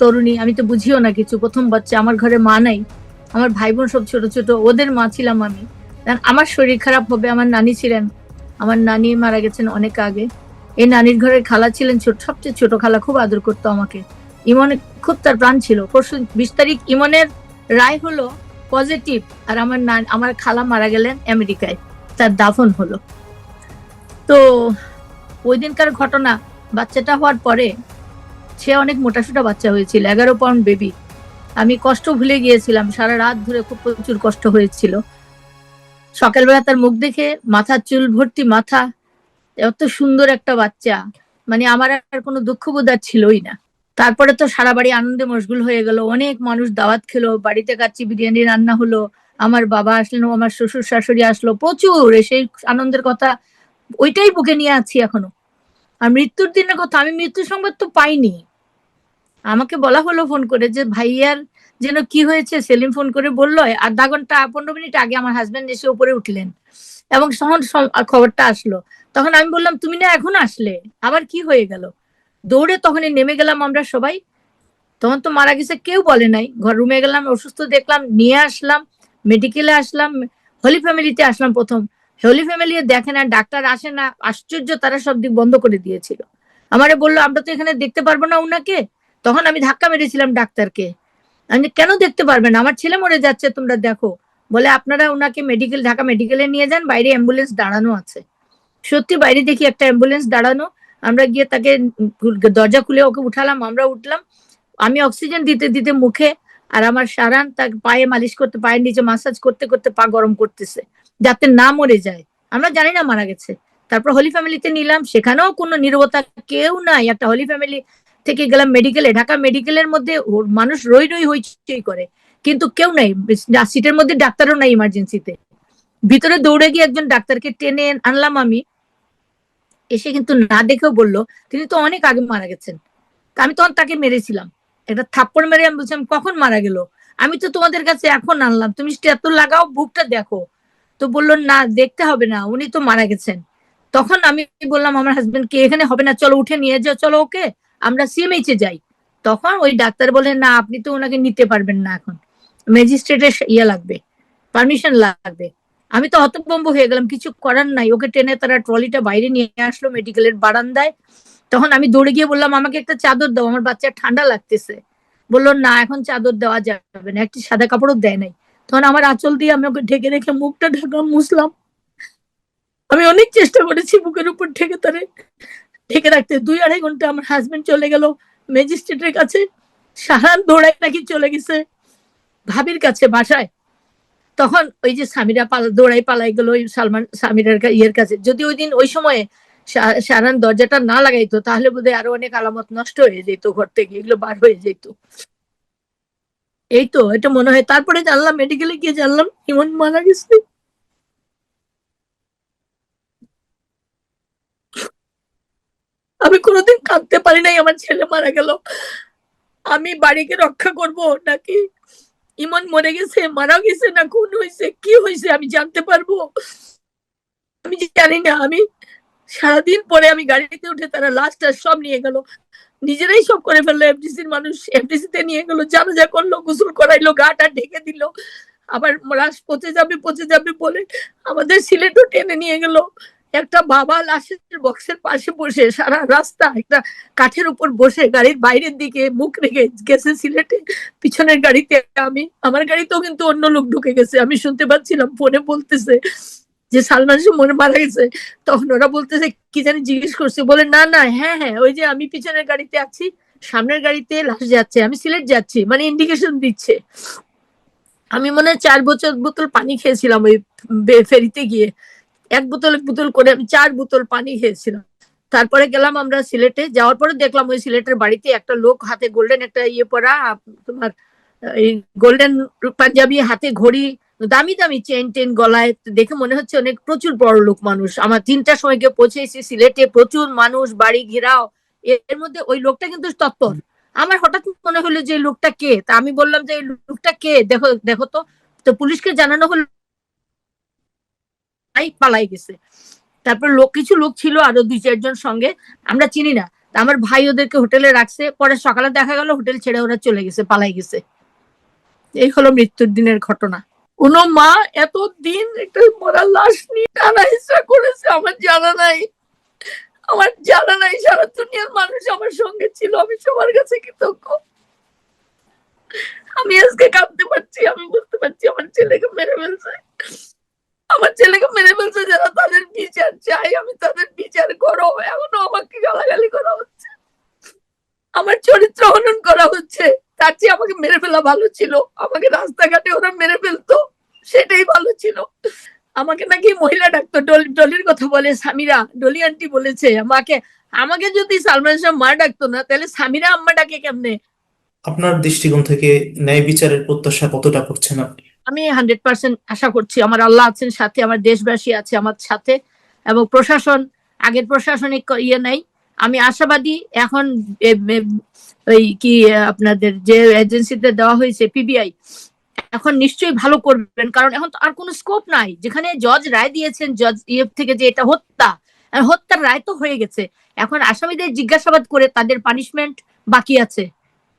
তরুণী, আমি তো বুঝিও না কিছু। প্রথম বাচ্চা, আমার ঘরে মা নাই। আমার ভাই বোন সব ছোট ছোট, ওদের মা ছিলাম আমি। আমার শরীর খারাপ হবে, আমার নানি ছিলেন। আমার নানি মারা গেছেন অনেক আগে। এই নানির ঘরের খালা ছিলেন ছোট, সবচেয়ে ছোট খালা, খুব আদর করতো আমাকে। ইমনে খুব তার প্রাণ ছিল। পরশু বিশ তারিখ ইমনের রায় হলো পজিটিভ, আর আমার নান, আমার খালা মারা গেলেন আমেরিকায়। তার দাফন হলো। তো ওই দিনকার ঘটনা, বাচ্চাটা হওয়ার পরে সে অনেক মোটাসোটা বাচ্চা হয়েছিল, এগারো পাউন্ড বেবি আমি কষ্ট ভুলে গিয়েছিলাম, সারা রাত ধরে খুব প্রচুর কষ্ট হয়েছিল। সকালবেলা তার মুখ দেখে মাথা, চুল ভর্তি মাথা, এত সুন্দর একটা বাচ্চা। মানে আমার আর কোনো দুঃখবোধ আর ছিলই না। তারপরে তো সারা বাড়ি আনন্দে মশগুল হয়ে গেল। অনেক মানুষ দাওয়াত খেলো, বাড়িতে কাচ্চি বিরিয়ানি রান্না হলো, আমার বাবা আসলেন আমার শ্বশুর শাশুড়ি আসলো, প্রচুর সেই আনন্দের কথা ওইটাই বুকে নিয়ে আছি এখনও। আর মৃত্যুর দিনের কথা, আমি মৃত্যু সংবাদ তো পাইনি। আমাকে বলা হলো ফোন করে যে, ভাইয়ার যেন কি হয়েছে? সেলিম ফোন করে বলল আর আধা ঘণ্টা, পনেরো মিনিট আগে আমার হাজবেন্ড এসে উপরে উঠলেন। এবং তখন খবরটা আসলো। তখন আমি বললাম, তুমি না এখন আসলে? আবার কি হয়ে গেল? দৌড়ে তখনই নেমে গেলাম আমরা সবাই। তখন তো মারা গেছে, কেউ বলে নাই। ঘর রুমে গেলাম, অসুস্থ দেখলাম, নিয়ে আসলাম মেডিকেলে আসলাম হোলি ফ্যামিলিতে আসলাম প্রথম। হোলি ফ্যামিলি দেখে না, ডাক্তার আসে না, আশ্চর্য, তারা সব দিক বন্ধ করে দিয়েছিল। আমারে বলল, আমরা তো এখানে দেখতে পারব না উনাকে। তখন আমি ধাক্কা মেরেছিলাম ডাক্তারকে। আমি কেন দেখতে পারবেন আমার ছেলে মরে যাচ্ছে, তোমরা দেখো। বলে, আপনারা ওনাকে মেডিকেল ঢাকা মেডিকেলে নিয়ে যান, বাইরে অ্যাম্বুলেন্স দাঁড়ানো আছে। সত্যি, বাইরে দেখি একটা অ্যাম্বুলেন্স দাঁড়ানো। আমরা গিয়ে তাকে দরজা খুলে ওকে উঠালাম, আমরা উঠলাম। আমি অক্সিজেন দিতে দিতে মুখে আর আমার সারান তার পায়ে মালিশ করতে, পায়ের নিচে মাসাজ করতে করতে পা গরম করতেছে, যাতে না মরে যায়। আমরা জানি না মারা গেছে। তারপর হোলি ফ্যামিলিতে নিলাম, সেখানেও কোনো নিরবতা কেউ নাই। একটা হোলি ফ্যামিলি থেকে গেলাম মেডিকেলে ঢাকা মেডিকেলের মধ্যে মানুষ রই রই হইচই করে। কিন্তু কেউ নাই সিটের মধ্যে ডাক্তারও নাই ইমার্জেন্সিতে ভিতরে দৌড়ে গিয়ে একজন ডাক্তারকে টেনে আনলাম আমি। এসে কিন্তু না দেখেও বলল, তিনি তো অনেক আগে মারা গেছেন। আমি তখন তাকে মেরেছিলাম। একটা থাপ্পড় মেরে আমি বলছিলাম, কখন মারা গেল? আমি তো তোমাদের কাছে এখন আনলাম। তুমি এত লাগাও, বুকটা দেখো। তো বলল, না, দেখতে হবে না, উনি তো মারা গেছেন। তখন আমি বললাম, আমার হাজবেন্ড কে এখানে হবে না, চলো উঠে নিয়ে যাও, চলো ওকে। আমরা সিএমএইচে যাই, তখন ওই ডাক্তার বলে না, আপনি তো ওনাকে নিতে পারবেন না এখন। ম্যাজিস্ট্রেটের ইয়ে লাগবে, পারমিশন লাগবে। আমি তো হতভম্ব হয়ে গেলাম, কিছু করার নাই। ওকে টেনে তারা ট্রলিটা বাইরে নিয়ে আসলো মেডিকেলের বারান্দায়। তখন আমি দৌড়ে গিয়ে বললাম, আমাকে একটা চাদর দাও, আমার বাচ্চা ঠান্ডা লাগতেছে। বলল, না, এখন চাদর দেওয়া যাবে না, একটি সাদা কাপড়ও দেয় নাই। তখন আমার আঁচল দিয়ে আমি ওকে ঢেকে রেখে মুখটা ঢাকা মুছলাম। আমি অনেক চেষ্টা করেছি বুকের উপর ঢেকে তারে ঢেকে রাখতে দুই আড়াই ঘণ্টা আমার হাজবেন্ড চলে গেল ম্যাজিস্ট্রেটের কাছে। সাহান দৌড়ায় নাকি চলে গেছে ভাবির কাছে বাসায়। তখন ওই যে স্বামীরা পালা দৌড়াই পালাই গেল ওই সালমান স্বামীরার ইয়ের কাছে। যদি ওই দিন ওই সময়ে সারান দরজাটা না লাগাইতো, তাহলে বোধহয় আরও অনেক আলামত নষ্ট হয়ে যেত, ঘর থেকে এগুলো বার হয়ে যেত। এই তো, এটা মনে হয়। তারপরে জানলাম মেডিকেলে গিয়ে জানলাম, ইমন মারা গেছে। আমি কোনোদিন কাঁদতে পারি নাই, আমার ছেলে মারা গেল। আমি বাড়িকে রক্ষা করব নাকি? ইমন মরে গেছে মারা গেছে না, খুন হয়েছে, কি হয়েছে আমি জানতে পারব? আমি জানি না, আমি সারাদিন পরে আমি গাড়িতে উঠে তারা লাস্ট সব নিয়ে গেল। নিজেরাই সব করে ফেলল এফডিসির মানুষ এফডিসি তে নিয়ে গেল, জানাজা করল, গোসল করাইলো গাটা ঢেকে দিল। আবার লাশ পচে যাবে পচে যাবে বলে আমাদের সিলেটও টেনে নিয়ে গেল। একটা বাবা লাশের বক্সের পাশে বসে সারা রাস্তা একটা কাঠের উপর বসে গাড়ির বাইরের দিকে মুখ রেখে গেছে সিলেটে। পিছনের গাড়িতে আমি, আমার গাড়িতেও কিন্তু অন্য লোক ঢুকে গেছে। আমি শুনতে পাচ্ছিলাম, ফোনে বলতেছে যে সালমান মনে মারা গেছে। তখন ওরা বলতেছে, কি জানি জিজ্ঞেস করছে? বলে, না না হ্যাঁ হ্যাঁ ওই যে আমি পিছনের গাড়িতে আছি, সামনের গাড়িতে লাশ যাচ্ছে, আমি সিলেট যাচ্ছি। মানে ইন্ডিকেশন দিচ্ছে। আমি মনে হয় চার বছর বোতল পানি খেয়েছিলাম ওই ফেরিতে গিয়ে। এক বোতল এক বোতল করে আমি চার বোতল পানি খেয়েছিলাম। তারপরে গেলাম আমরা সিলেটে, যাওয়ার পরে দেখলাম ওই সিলেটের বাড়িতে একটা লোক হাতে গোল্ডেন একটা ইয়ে পরা, তোমার, এই গোল্ডেন পাঞ্জাবি হাতে ঘড়ি, দামি দামি চেন টেন গলায়, দেখে মনে হচ্ছে অনেক প্রচুর বড় লোক মানুষ। আমার তিনটার সময় গিয়ে পৌঁছেছি সিলেটে, প্রচুর মানুষ, বাড়ি ঘেরাও, এর মধ্যে ওই লোকটা কিন্তু তৎপর আমার হঠাৎ মনে হলো যে লোকটা কে? তা আমি বললাম যে এই লোকটা কে? দেখো দেখো তো তো পুলিশকে জানানো হলো পালাই গেছে। তারপর লোক, কিছু লোক ছিল আরও দুই চারজন সঙ্গে, আমরা চিনি না। আমার ভাই ওদেরকে হোটেলে রাখছে, পরে সকালে দেখা গেল হোটেল ছেড়ে ওরা চলে গেছে, পালাই গেছে। এই হলো মৃত্যুর দিনের ঘটনা। কোন মা এত দিন একটা মরা লাশ নিয়ে টানা হিসা করেছে, আমার জানা নাই। আমার জানা নাই, সারা দুনিয়ার মানুষ আমার সঙ্গে ছিল, আমি সবার কাছে কৃতজ্ঞ। আমি আজকে কাঁদতে পারছি, আমি বুঝতে পারছি আমার ছেলেকে মেরে ফেলছে। আমার ছেলেকে মেরে ফেলছে যারা তাদের বিচার চাই, আমি তাদের বিচার করো এখনও আমাকে গালাগালি করা হচ্ছে। আমার চরিত্র হনন করা হচ্ছে। তার চেয়ে আমাকে মেরে ফেলা ভালো ছিল। আমাকে রাস্তাঘাটে ওরা মেরে ফেলতো, সেটাই ভালো ছিল। আমাকে নাকি মহিলা ডাক্তার ডলি- ডলির কথা বলে সামিরা ডলি আন্টি বলেছে, আমাকে আমাকে যদি সালমান শাহ মা ডাকতো না, তাহলে সামিরা আম্মা ডাকে কেমনে? আপনার দৃষ্টিকোণ থেকে ন্যায় বিচারের প্রত্যাশা কতটা করছেন আপনি? আমি হান্ড্রেড পার্সেন্ট আশা করছি আমার আল্লাহ আছেন, সাথে আমার দেশবাসী আছে আমার সাথে এবং প্রশাসন, আগের প্রশাসনিক ইয়ে নাই। আমি আশাবাদী এখন ওই কি আপনাদের যে এজেন্সিতে দেওয়া হয়েছে পিবিআই এখন নিশ্চয়ই ভালো করবেন। কারণ এখন তো আর কোনো স্কোপ নাই। যেখানে জজ রায় দিয়েছেন জজ ইয়ে থেকে যে এটা হত্যা হত্যার রায় তো হয়ে গেছে। এখন আসামিদের জিজ্ঞাসাবাদ করে তাদের পানিশমেন্ট বাকি আছে।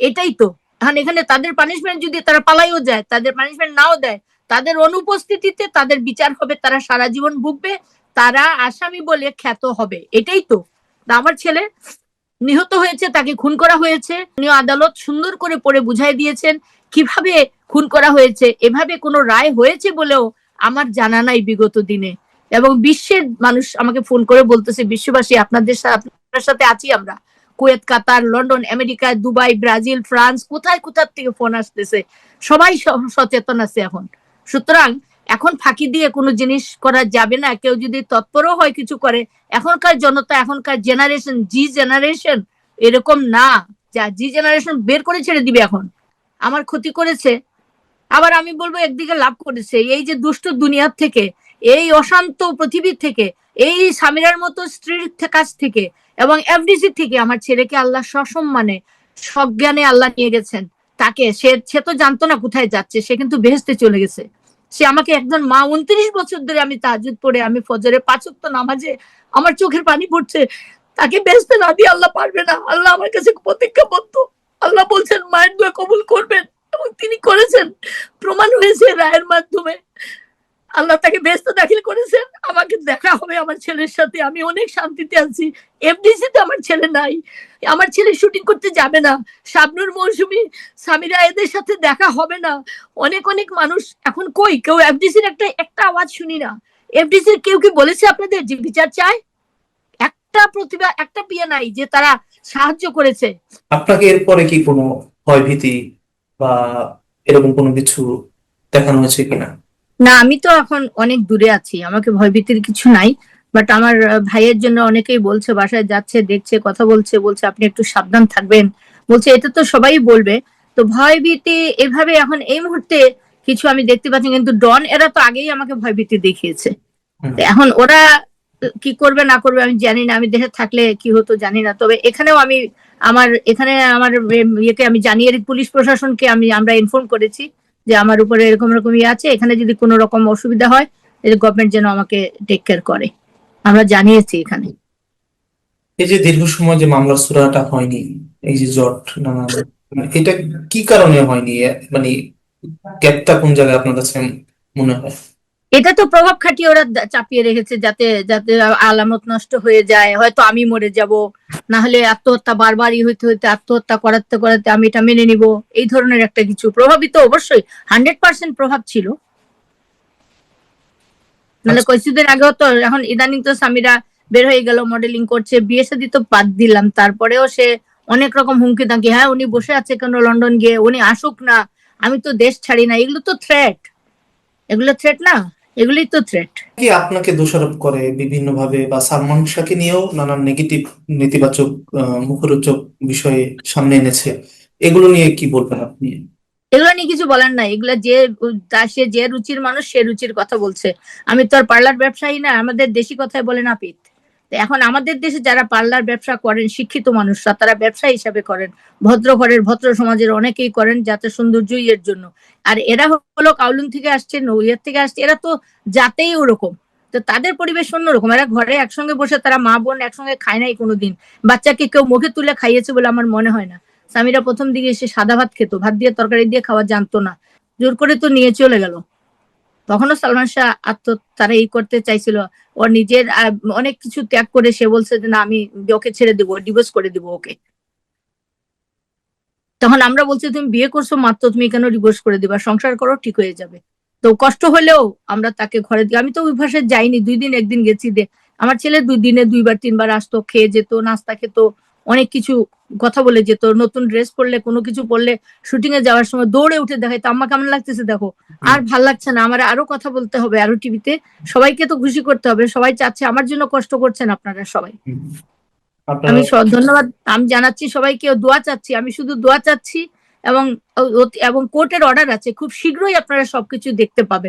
এটাই তো। এখন এখানে তাদের পানিশমেন্ট যদি তারা পালাইও যায়, তাদের পানিশমেন্ট নাও দেয়, তাদের অনুপস্থিতিতে তাদের বিচার হবে, তারা সারা জীবন ভুগবে, তারা আসামি বলে খ্যাত হবে। এটাই তো। আমার ছেলে নিহত হয়েছে, তাকে খুন করা হয়েছে আদালত সুন্দর করে পড়ে বুঝাই দিয়েছেন কীভাবে খুন করা হয়েছে, এভাবে কোনো রায় হয়েছে বলেও আমার জানা নাই বিগত দিনে। এবং বিশ্বের মানুষ আমাকে ফোন করে বলতেছে, বিশ্ববাসী, আপনাদের সাথে আপনার সাথে আছি আমরা। Kuwait, Qatar, London, America, Dubai, Brazil, France, কোথায়, কোথার থেকে ফোন আসতেছে? সবাই সচেতন আছে এখন। সুতরাং এখন ফাঁকি দিয়ে কোনো জিনিস করা যাবে না। কেউ যদি তৎপরও হয় কিছু করে, এখনকার জনতা, এখনকার জেনারেশন জি জেনারেশন এরকম না। যা জি জেনারেশন বের করে ছেড়ে দিবে এখন। আমার ক্ষতি করেছে। আবার আমি বলব, একদিকে লাভ করেছে। এই যে দুষ্ট দুনিয়ার থেকে এই অশান্ত পৃথিবীর থেকে, এই স্বামীরার মতো স্ত্রীর কাছ থেকে এবং এফডিসি থেকে আমার ছেলেকে আল্লাহ সসম্মানে, সজ্ঞানে আল্লাহ নিয়ে গেছেন। তাকে সে সে তো জানতো না কোথায় যাচ্ছে, সে কিন্তু বেহেস্তে চলে গেছে। সে আমাকে একজন মা উনত্রিশ বছর ধরে আমি তাজুদ পড়ে, আমি ফজরে পাঁচক্ত নামাজে আমার চোখের পানি পড়ছে। তাকে বেহেস্তে না দিয়ে আল্লাহ পারবে না। আল্লাহ আমার কাছে প্রতিজ্ঞাবদ্ধ আল্লাহ বলছেন, মায়ের দোয়া কবুল করবেন। এবং তিনি করেছেন। প্রমাণ হয়েছে রায়ের মাধ্যমে। আল্লাহ তাকে ব্যস্ত দাখিল করেছেন। আমাকে দেখা হবে আমার ছেলের সাথে। আমি অনেক শান্তিতে আছি। এফডিসি তে আমার ছেলে নাই। আমার ছেলে শুটিং করতে যাবে না। শাবনুর মৌসুমী সামিরা এদের সাথে দেখা হবে না। অনেক অনেক মানুষ এখন কই? কেউ এফডিসির একটা একটা আওয়াজ শুনি না। এফডিসির কেউ কি বলেছে আপনাদের যে বিচার চায়? একটা প্রতিভা, একটা পিয়ে নাই যে তারা সাহায্য করেছে। আপনাকে এরপরে কি কোনো ভয়ভীতি বা এরকম কোনো কিছু দেখানো হয়েছে কিনা? না আমি তো এখন অনেক দূরে আছি আমাকে ভয়ভীতির কিছু নাই বাট আমার ভাইয়ের জন্য অনেকেই বলছে বাসায় যাচ্ছে দেখছে কথা বলছে বলছে আপনি একটু সাবধান থাকবেন বলছে এটা তো সবাই বলবে তো ভয়ভীতি এভাবে এখন এই মুহূর্তে কিছু আমি দেখতে পাচ্ছি কিন্তু ডন এরা তো আগেই আমাকে ভয়ভীতি দেখিয়েছে। এখন ওরা কি করবে না করবে আমি জানি না আমি দেশে থাকলে কি হতো জানি না তবে এখানেও আমি আমার এখানে আমার ইয়েকে আমি জানিয়ে পুলিশ প্রশাসনকে আমি আমরা ইনফর্ম করেছি যে আমার উপরে এরকম এরকম ইয়ে আছে, এখানে যদি কোনো রকম অসুবিধা হয় গভর্নমেন্ট যেন আমাকে টেক কেয়ার করে। আমরা জানিয়েছি এখানে। এই যে দীর্ঘ সময় যে মামলা সুরাটা হয়নি, এই যে জট নানা এটা কি কারণে হয়নি? মানে গ্যাপটা কোন জায়গায় আপনার কাছে মনে হয়? এটা তো প্রভাব খাটিয়ে ওরা চাপিয়ে রেখেছে যাতে যাতে আলামত নষ্ট হয়ে যায়। হয়তো আমি মরে যাব না হলে আত্মহত্যা বারবারই হইতে হইতে আত্মহত্যা করাতে করাতে আমি এটা মেনে নিব। এই ধরনের একটা কিছু প্রভাবিত অবশ্যই হান্ড্রেড পার্সেন্ট প্রভাব ছিল। মানে আচ্ছা। কিছুদিন আগেও তো এখন ইদানিং তো স্বামীরা বের হয়ে গেল মডেলিং করছে বিয়ে শাদী তো বাদ দিলাম। তারপরেও সে অনেক রকম হুমকি দাঁকি হ্যাঁ উনি বসে আছে কেন লন্ডন গিয়ে? উনি আসুক না আমি তো দেশ ছাড়ি না। এগুলো তো থ্রেট এগুলো থ্রেট না? এগুলোই তো থ্রেট কি আপনাকে দোষারোপ করে বিভিন্ন ভাবে বা সালমান শাহকে নিয়েও নানান নেগেটিভ নেতিবাচক মুখরোচক বিষয়ে সামনে এনেছে? এগুলো নিয়ে কি বলবেন আপনি? এগুলো নিয়ে কিছু বলার নাই। এগুলো যে সে যে রুচির মানুষ সে রুচির কথা বলছে। আমি তো আর পার্লার ব্যবসায়ী না আমাদের দেশি কথায় বলে না পিত এখন আমাদের দেশে যারা পার্লার ব্যবসা করেন, শিক্ষিত মানুষরা, তারা ব্যবসা হিসাবে করেন। ভদ্র ঘরের, ভদ্র সমাজের অনেকেই করেন যাতে সৌন্দর্যই এর জন্য। আর এরা হলো কাউলুন থেকে আসছে নৌইয়ার থেকে আসছে, এরা তো জাতেই ওরকম। তো তাদের পরিবেশ অন্যরকম। এরা ঘরে একসঙ্গে বসে তারা মা বোন একসঙ্গে খায় নাই কোনোদিন। বাচ্চাকে কেউ মুখে তুলে খাইয়েছে বলে আমার মনে হয় না। স্বামীরা প্রথম দিকে এসে সাদা ভাত খেত, ভাত দিয়ে তরকারি দিয়ে খাওয়া জানতো না। জোর করে তো নিয়ে চলে গেল। তখনও সালমান শাহ আত্ম তারা এই করতে চাইছিল। ওর নিজের অনেক কিছু ত্যাগ করে সে বলছে যে, না, আমি ওকে ছেড়ে দেবো ডিভোর্স করে দেবো ওকে। তখন আমরা বলছি, তুমি বিয়ে করছ মাত্র, তুমি কেন ডিভোর্স করে দিবা? সংসার করো, ঠিক হয়ে যাবে। তো কষ্ট হলেও আমরা তাকে ঘরে দিই। আমি তো ওই ভাষায় যাইনি, দুই দিন একদিন গেছি দে আমার ছেলে দুই দিনে দুইবার, তিনবার আসতো, খেয়ে যেত, নাস্তা খেত, অনেক কিছু কথা বলে যেত নতুন ড্রেস পরলে কোনো কিছু পরলে শুটিং এ যাওয়ার সময় দৌড়ে উঠে দেখাইতো আম্মা কেমন লাগতেছে দেখো? আর ভালো লাগছে না। আমার আরও কথা বলতে হবে আরও টিভিতে সবাইকে তো খুশি করতে হবে। সবাই চাচ্ছে আমার জন্য কষ্ট করছেন আপনারা সবাই। আমি ধন্যবাদ। আমি জানাচ্ছি সবাইকে দোয়া চাচ্ছি। আমি শুধু দোয়া চাচ্ছি এবং এবং কোর্টের অর্ডার আছে। খুব শীঘ্রই আপনারা সবকিছু দেখতে পাবেন।